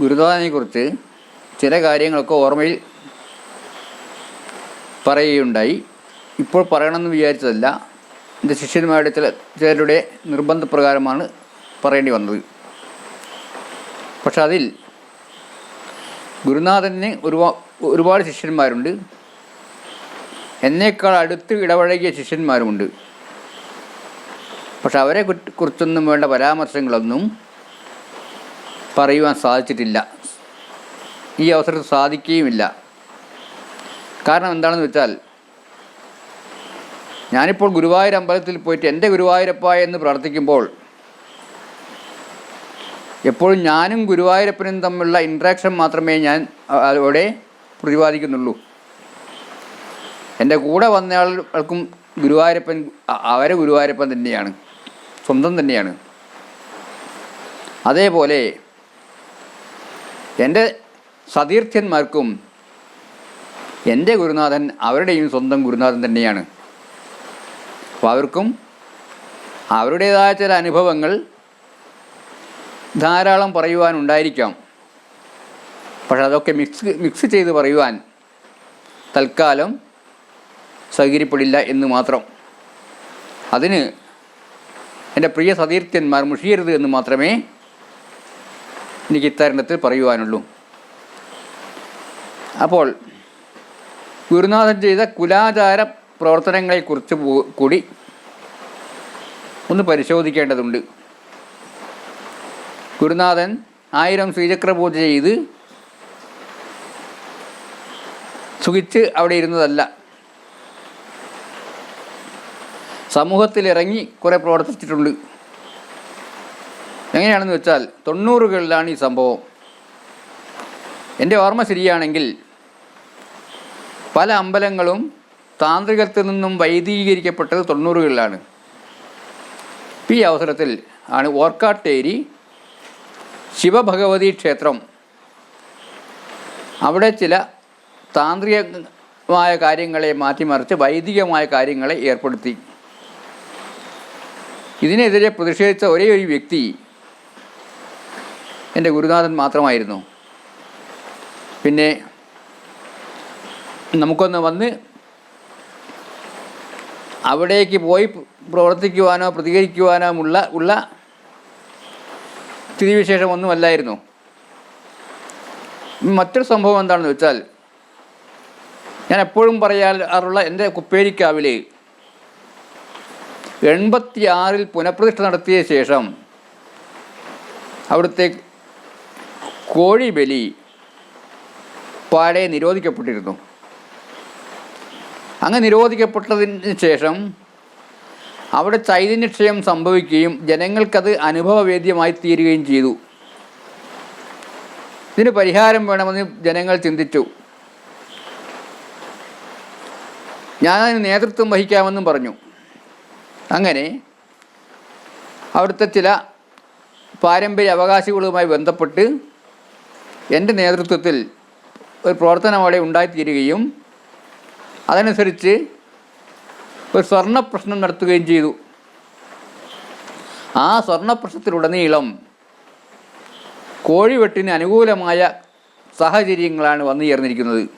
ഗുരുദാനെക്കുറിച്ച് ചില കാര്യങ്ങളൊക്കെ ഓർമ്മയിൽ പറയുകയുണ്ടായി. ഇപ്പോൾ പറയണമെന്ന് വിചാരിച്ചതല്ല. എന്റെ ശിഷ്യന്മാരുടെ ചില ചിലരുടെ നിർബന്ധപ്രകാരമാണ് പറയേണ്ടി വന്നത്. പക്ഷെ അതിൽ ഗുരുനാഥന് ഒരുപാ ഒരുപാട് ശിഷ്യന്മാരുണ്ട്. എന്നേക്കാൾ അടുത്ത് ഇടപഴകിയ ശിഷ്യന്മാരുമുണ്ട്. പക്ഷെ അവരെ കുറിച്ചൊന്നും വേണ്ട പരാമർശങ്ങളൊന്നും പറയുവാൻ സാധിച്ചിട്ടില്ല. ഈ അവസരത്തിൽ സാധിക്കുകയുമില്ല. കാരണം എന്താണെന്ന് വെച്ചാൽ ഞാനിപ്പോൾ ഗുരുവായൂർ അമ്പലത്തിൽ പോയിട്ട് എന്റെ ഗുരുവായൂരപ്പ എന്ന് പ്രാർത്ഥിക്കുമ്പോൾ എപ്പോഴും ഞാനും ഗുരുവായൂരപ്പനും തമ്മിലുള്ള ഇൻട്രാക്ഷൻ മാത്രമേ ഞാൻ അവിടെ പ്രതിപാദിക്കുന്നുള്ളൂ. എന്റെ കൂടെ വന്നയാൾക്കും ഗുരുവായൂരപ്പൻ അവരെ ഗുരുവായൂരപ്പൻ തന്നെയാണ്. സ്വന്തം തന്നെയാണ്. അതേപോലെ എന്റെ സതീർത്ഥ്യന്മാർക്കും എന്റെ ഗുരുനാഥൻ അവരുടെയും സ്വന്തം ഗുരുനാഥൻ തന്നെയാണ്. അപ്പോൾ അവർക്കും അവരുടേതായ ചില അനുഭവങ്ങൾ ധാരാളം പറയുവാനുണ്ടായിരിക്കാം പക്ഷെ അതൊക്കെ മിക്സ് മിക്സ് ചെയ്ത് പറയുവാൻ തൽക്കാലം സൗകര്യപ്പെടില്ല എന്ന് മാത്രം. അതിന് എന്റെ പ്രിയ സതീർത്ഥ്യന്മാർ മുഷിയരുത് എന്ന് മാത്രമേ എനിക്ക് ഇത്തരണത്തിൽ പറയുവാനുള്ളൂ. അപ്പോൾ ഗുരുനാഥൻ ചെയ്ത കുലാചാര പ്രവർത്തനങ്ങളെക്കുറിച്ച് കൂടി ഒന്ന് പരിശോധിക്കേണ്ടതുണ്ട്. ഗുരുനാഥൻ ആയിരം ശ്രീചക്ര പൂജ ചെയ്ത് സുഖിച്ച് അവിടെ ഇരുന്നതല്ല. സമൂഹത്തിലിറങ്ങി കുറെ പ്രവർത്തിച്ചിട്ടുണ്ട്. എങ്ങനെയാണെന്ന് വെച്ചാൽ തൊണ്ണൂറുകളിലാണ് ഈ സംഭവം. എന്റെ ഓർമ്മ ശരിയാണെങ്കിൽ പല അമ്പലങ്ങളും താന്ത്രികത്തിൽ നിന്നും വൈദികീകരിക്കപ്പെട്ടത് തൊണ്ണൂറുകളിലാണ്. ഈ അവസരത്തിൽ ആണ് ഓർക്കാട്ടേരി ശിവഭഗവതി ക്ഷേത്രം. അവിടെ ചില താന്ത്രികമായ കാര്യങ്ങളെ മാറ്റിമറിച്ച് വൈദികമായ കാര്യങ്ങളെ ഏർപ്പെടുത്തി. ഇതിനെതിരെ പ്രതിഷേധിച്ച ഒരേ ഒരു വ്യക്തി എന്റെ ഗുരുനാഥൻ മാത്രമായിരുന്നു. പിന്നെ നമുക്കൊന്ന് വന്ന് അവിടേക്ക് പോയി പ്രവർത്തിക്കുവാനോ പ്രതികരിക്കുവാനോ ഉള്ള ഉള്ള സ്ഥിതിവിശേഷമൊന്നുമല്ലായിരുന്നു മറ്റൊരു സംഭവം എന്താണെന്ന് വെച്ചാൽ ഞാൻ എപ്പോഴും പറയാറുള്ള എന്റെ കുപ്പേരിക്കാവിൽ എൺപത്തിയാറിൽ പുനഃപ്രതിഷ്ഠ നടത്തിയ ശേഷം അവിടുത്തെ കോഴി ബലി പാടെ നിരോധിക്കപ്പെട്ടിരുന്നു. അങ്ങനെ നിരോധിക്കപ്പെട്ടതിന് ശേഷം അവിടെ ചൈതന്യക്ഷയം സംഭവിക്കുകയും ജനങ്ങൾക്കത് അനുഭവവേദ്യമായി തീരുകയും ചെയ്തു. ഇതിന് പരിഹാരം വേണമെന്ന് ജനങ്ങൾ ചിന്തിച്ചു. ഞാനതിന് നേതൃത്വം വഹിക്കാമെന്നും പറഞ്ഞു. അങ്ങനെ അവിടുത്തെ ചില പാരമ്പര്യ അവകാശികളുമായി ബന്ധപ്പെട്ട് എന്റെ നേതൃത്വത്തിൽ ഒരു പ്രവർത്തനം അവിടെ ഉണ്ടായിത്തീരുകയും അതനുസരിച്ച് ഒരു സ്വർണ പ്രശ്നം നടത്തുകയും ചെയ്തു. ആ സ്വർണ പ്രശ്നത്തിലുടനീളം കോഴിവെട്ടിന് അനുകൂലമായ സാഹചര്യങ്ങളാണ് വന്നു ചേർന്നിരിക്കുന്നത്.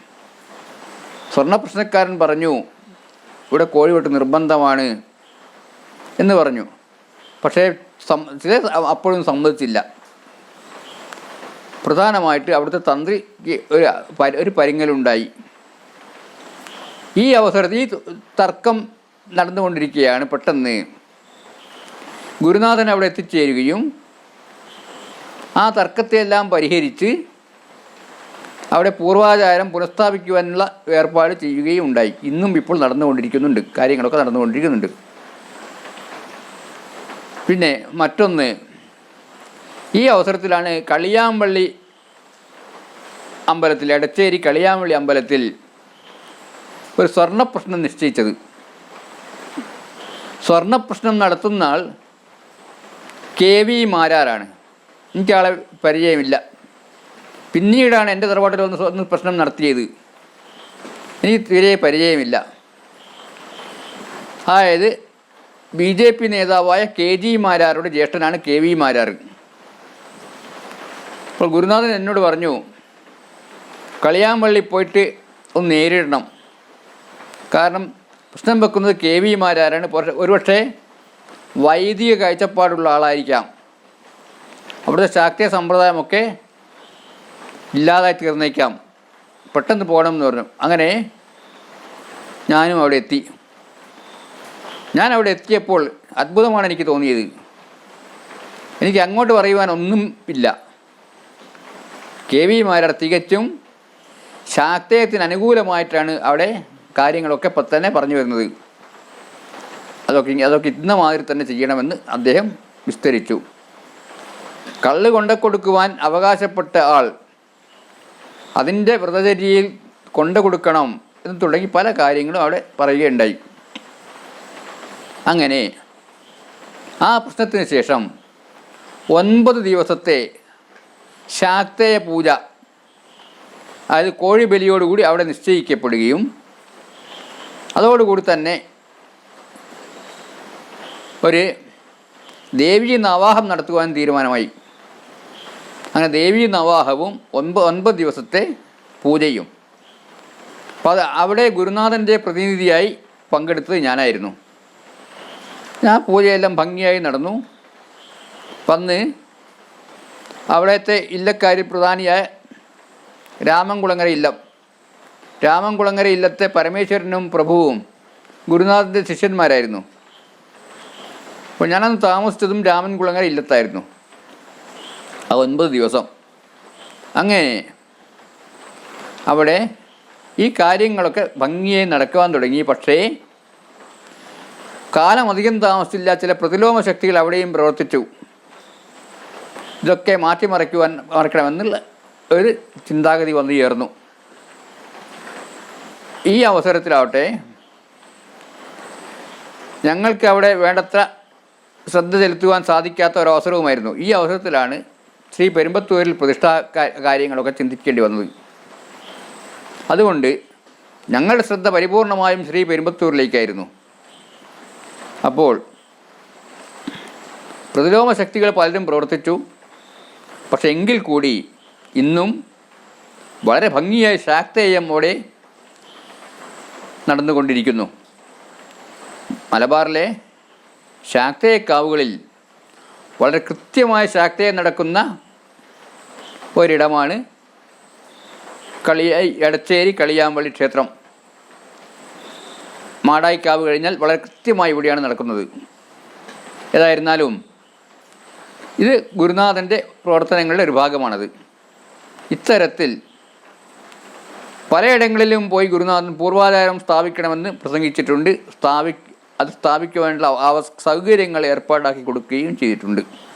സ്വർണ പ്രശ്നക്കാരൻ പറഞ്ഞു ഇവിടെ കോഴിവെട്ട് നിർബന്ധമാണ് എന്ന് പറഞ്ഞു. പക്ഷേ ചില അപ്പോഴും സമ്മതിച്ചില്ല. പ്രധാനമായിട്ട് അവിടുത്തെ തന്ത്രിക്ക് ഒരു ഒരു പരിങ്ങലുണ്ടായി. ഈ അവസരത്തിൽ ഈ തർക്കം നടന്നുകൊണ്ടിരിക്കുകയാണ് പെട്ടെന്ന്. ഗുരുനാഥൻ അവിടെ എത്തിച്ചേരുകയും ആ തർക്കത്തെയെല്ലാം പരിഹരിച്ച് അവിടെ പൂർവാചാരം പുനഃസ്ഥാപിക്കുവാനുള്ള ഏർപ്പാട് ചെയ്യുകയും ഉണ്ടായി. ഇന്നും ഇപ്പോൾ നടന്നുകൊണ്ടിരിക്കുന്നുണ്ട്. കാര്യങ്ങളൊക്കെ നടന്നുകൊണ്ടിരിക്കുന്നുണ്ട്. പിന്നെ മറ്റൊന്ന് ഈ അവസരത്തിലാണ് കളിയാമ്പള്ളി അമ്പലത്തിൽ എടച്ചേരി കളിയാമ്പള്ളി അമ്പലത്തിൽ ഒരു സ്വർണപ്രശ്നം നിശ്ചയിച്ചത്. സ്വർണപ്രശ്നം നടത്തുന്ന ആൾ കെ വി മാരാറാണ് എനിക്കാളെ പരിചയമില്ല. പിന്നീടാണ് എന്റെ തറവാട്ടിൽ സ്വർണ പ്രശ്നം നടത്തിയത്. എനിക്ക് തീരെ പരിചയമില്ല. അതായത് ബി ജെ പി നേതാവായ കെ ജി മാരാറുടെ ജ്യേഷ്ഠനാണ് കെ വി മാരാർ. അപ്പോൾ ഗുരുനാഥൻ എന്നോട് പറഞ്ഞു കളിയാമ്പള്ളി പോയിട്ട് ഒന്ന് നേരിടണം. കാരണം പ്രശ്നം വെക്കുന്നത് കെ വിമാരാരാണ് ഒരുപക്ഷെ വൈദിക കാഴ്ചപ്പാടുള്ള ആളായിരിക്കാം. അവിടുത്തെ ശാക്തീയ സമ്പ്രദായമൊക്കെ ഇല്ലാതായി തീർന്നേക്കാം. പെട്ടെന്ന് പോകണം എന്ന് പറഞ്ഞു. അങ്ങനെ ഞാനും അവിടെ എത്തി. ഞാൻ അവിടെ എത്തിയപ്പോൾ അത്ഭുതമാണ് എനിക്ക് തോന്നിയത്. എനിക്ക് അങ്ങോട്ട് പറയുവാൻ ഒന്നും ഇല്ല. കെ വിമാരുടെ തികച്ചും ശാക്തയത്തിന് അനുകൂലമായിട്ടാണ് അവിടെ കാര്യങ്ങളൊക്കെ ഇപ്പം തന്നെ പറഞ്ഞു വരുന്നത്. അതൊക്കെ അതൊക്കെ ഇന്ന മാതിരി തന്നെ ചെയ്യണമെന്ന് അദ്ദേഹം വിസ്തരിച്ചു. കള്ള് കൊണ്ടക്കൊടുക്കുവാൻ അവകാശപ്പെട്ട ആൾ അതിന്റെ വ്രതചര്യയിൽ കൊണ്ടു കൊടുക്കണം എന്ന് തുടങ്ങി പല കാര്യങ്ങളും അവിടെ പറയുകയുണ്ടായി. അങ്ങനെ ആ പ്രശ്നത്തിന് ശേഷം ഒൻപത് ദിവസത്തെ ശാക്തേയ പൂജ. അതായത് കോഴി ബലിയോടുകൂടി അവിടെ നിശ്ചയിക്കപ്പെടുകയും അതോടുകൂടി തന്നെ ഒരു ദേവീ നവാഹം നടത്തുവാൻ തീരുമാനമായി. അങ്ങനെ ദേവീ നവാഹവും ഒൻപത് ഒൻപത് ദിവസത്തെ പൂജയും. അപ്പോൾ അത് അവിടെ ഗുരുനാഥന്റെ പ്രതിനിധിയായി പങ്കെടുത്തത് ഞാനായിരുന്നു. ഞാൻ പൂജയെല്ലാം ഭംഗിയായി നടന്നു. വന്ന് അവിടുത്തെ ഇല്ലക്കാരി പ്രധാനിയായ രാമൻകുളങ്ങര ഇല്ലം. രാമൻകുളങ്ങര ഇല്ലത്തെ പരമേശ്വരനും പ്രഭുവും ഗുരുനാഥന്റെ ശിഷ്യന്മാരായിരുന്നു. അപ്പോൾ ഞാനന്ന് താമസിച്ചതും രാമൻകുളങ്ങര ഇല്ലത്തായിരുന്നു. ആ ഒൻപത് ദിവസം. അങ്ങനെ അവിടെ ഈ കാര്യങ്ങളൊക്കെ ഭംഗിയായി നടക്കുവാൻ തുടങ്ങി. പക്ഷേ കാലം അധികം താമസിച്ചില്ല. ചില പ്രതിലോമ ശക്തികൾ അവിടെയും പ്രവർത്തിച്ചു. ഇതൊക്കെ മാറ്റിമറിക്കുവാൻ മറിക്കണമെന്നുള്ള ഒരു ചിന്താഗതി വന്നു ചേർന്നു. ഈ അവസരത്തിലാവട്ടെ ഞങ്ങൾക്ക് അവിടെ വേണ്ടത്ര ശ്രദ്ധ ചെലുത്തുവാൻ സാധിക്കാത്ത ഒരു അവസരവുമായിരുന്നു. ഈ അവസരത്തിലാണ് ശ്രീ പെരുമ്പത്തൂരിൽ പ്രതിഷ്ഠാ കാര്യങ്ങളൊക്കെ ചിന്തിക്കേണ്ടി വന്നത്. അതുകൊണ്ട് ഞങ്ങളുടെ ശ്രദ്ധ പരിപൂർണമായും ശ്രീ പെരുമ്പത്തൂരിലേക്കായിരുന്നു. അപ്പോൾ പ്രതിലോമ ശക്തികൾ പലരും പ്രവർത്തിച്ചു. പക്ഷെ എങ്കിൽ കൂടി ഇന്നും വളരെ ഭംഗിയായി ശാക്തേയം അവിടെ നടന്നുകൊണ്ടിരിക്കുന്നു. മലബാറിലെ ശാക്തേയ കാവുകളിൽ വളരെ കൃത്യമായ ശാക്തേയം നടക്കുന്ന ഒരിടമാണ് കളിയ എടച്ചേരി കളിയാമ്പള്ളി ക്ഷേത്രം. മാടായിക്കാവ് കഴിഞ്ഞാൽ വളരെ കൃത്യമായി ഇവിടെയാണ് നടക്കുന്നത്. ഏതായിരുന്നാലും ഇത് ഗുരുനാഥന്റെ പ്രവർത്തനങ്ങളുടെ ഒരു ഭാഗമാണത്. ഇത്തരത്തിൽ പലയിടങ്ങളിലും പോയി ഗുരുനാഥൻ പൂർവാധാരം സ്ഥാപിക്കണമെന്ന് പ്രസംഗിച്ചിട്ടുണ്ട്. സ്ഥാപി അത് സ്ഥാപിക്കുവാനുള്ള സൗകര്യങ്ങൾ ഏർപ്പാടാക്കി കൊടുക്കുകയും ചെയ്തിട്ടുണ്ട്.